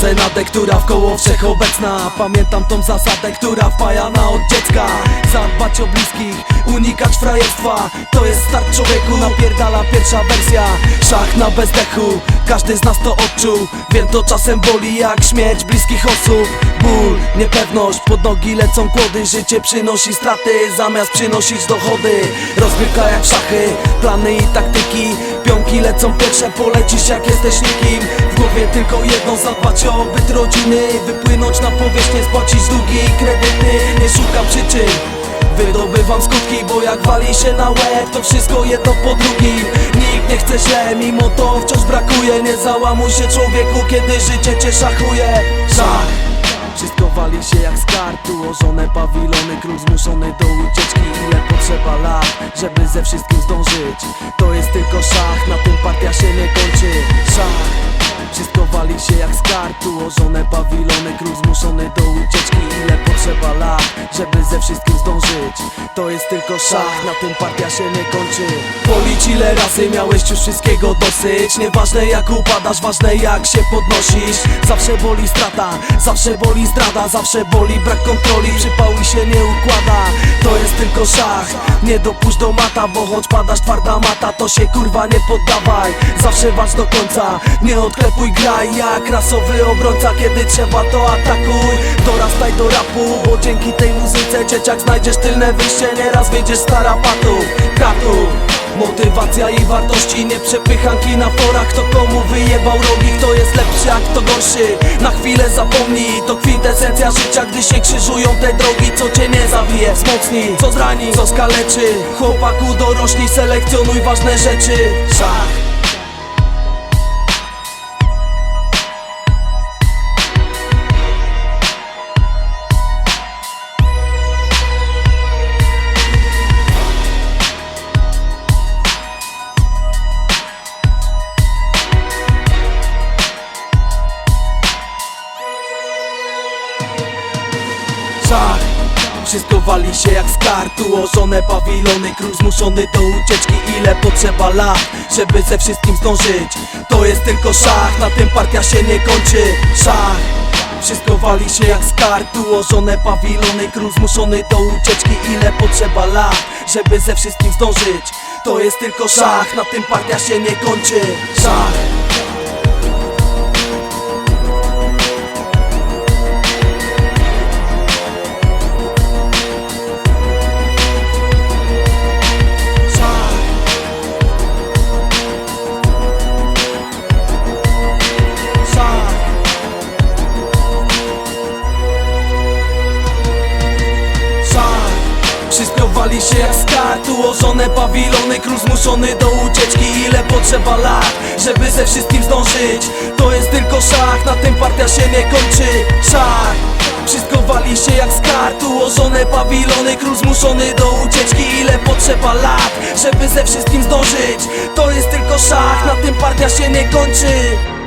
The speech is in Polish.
Zenadę, która w koło wszechobecna. Pamiętam tą zasadę, która wpajana od dziecka. Zadbać o bliskich, unikać frajerstwa. To jest start człowieku, napierdala pierwsza wersja. Szach na bezdechu, każdy z nas to odczuł. Wiem to czasem boli jak śmierć bliskich osób. Ból, niepewność, pod nogi lecą kłody. Życie przynosi straty zamiast przynosić dochody. Rozgrywka jak szachy, plany i taktyki. Pionki lecą pierwsze, polecisz jak jesteś nikim głowie tylko jedno, zadbać o byt rodziny Wypłynąć na powierzchnię, spłacić długi i kredyty. Nie szukam przyczyn Wydobywam skutki, bo jak wali się na łeb To wszystko jedno po drugim. Nikt nie chce źle, mimo to wciąż brakuje. Nie załamuj się człowieku, kiedy życie cię szachuje. Szach! Wszystko wali się jak z kartu Ułożone pawilony, król zmuszony do ucieczki. Ile potrzeba lat, żeby ze wszystkim zdążyć? To jest tylko szach, na tym partia się nie kończy. Szach wszystko wali się jak z kartu. Ułożone pawilony, król zmuszony do ucieczki. Ile potrzeba lat, żeby ze wszystkim zdążyć? To jest tylko szach, na tym partia się nie kończy. Policz ile razy miałeś już wszystkiego dosyć. Nieważne jak upadasz, ważne jak się podnosisz. Zawsze boli strata, zawsze boli zdrada Zawsze boli brak kontroli, przypał i się nie układa To jest tylko szach, nie dopuść do mata Bo choć padasz twarda mata, to się kurwa nie poddawaj. Zawsze walcz do końca, nie odklepuj graj Jak rasowy obrońca, kiedy trzeba to atakuj. Dorastaj do rapu, bo dzięki tej muzyce Dzieciak znajdziesz tylne wyjście, nieraz wyjdziesz z tarapatu Kratu Motywacja i wartości, nie przepychanki na forach Kto komu wyjebał rogi, kto jest lepszy, a kto gorszy? Na chwilę zapomnij, to kwintesencja życia Gdy się krzyżują te drogi, co cię nie zabije. Wzmocni, co zrani, co skaleczy. Chłopaku dorośnij, selekcjonuj ważne rzeczy. Szach Szach wszystko wali się jak z kart Ułożone pawilony, król zmuszony do ucieczki. Ile potrzeba lat, żeby ze wszystkim zdążyć? To jest tylko szach, na tym partia się nie kończy. Szach. Wszystko wali się jak z kart Ułożone pawilony, król zmuszony do ucieczki. Ile potrzeba lat, żeby ze wszystkim zdążyć? To jest tylko szach, na tym partia się nie kończy. Szach wali się jak z kart Ułożone pawilony, król zmuszony do ucieczki. Ile potrzeba lat, żeby ze wszystkim zdążyć? To jest tylko szach, na tym partia się nie kończy. Szach. Wszystko wali się jak z kart Ułożone pawilony, król zmuszony do ucieczki. Ile potrzeba lat, żeby ze wszystkim zdążyć? To jest tylko szach, na tym partia się nie kończy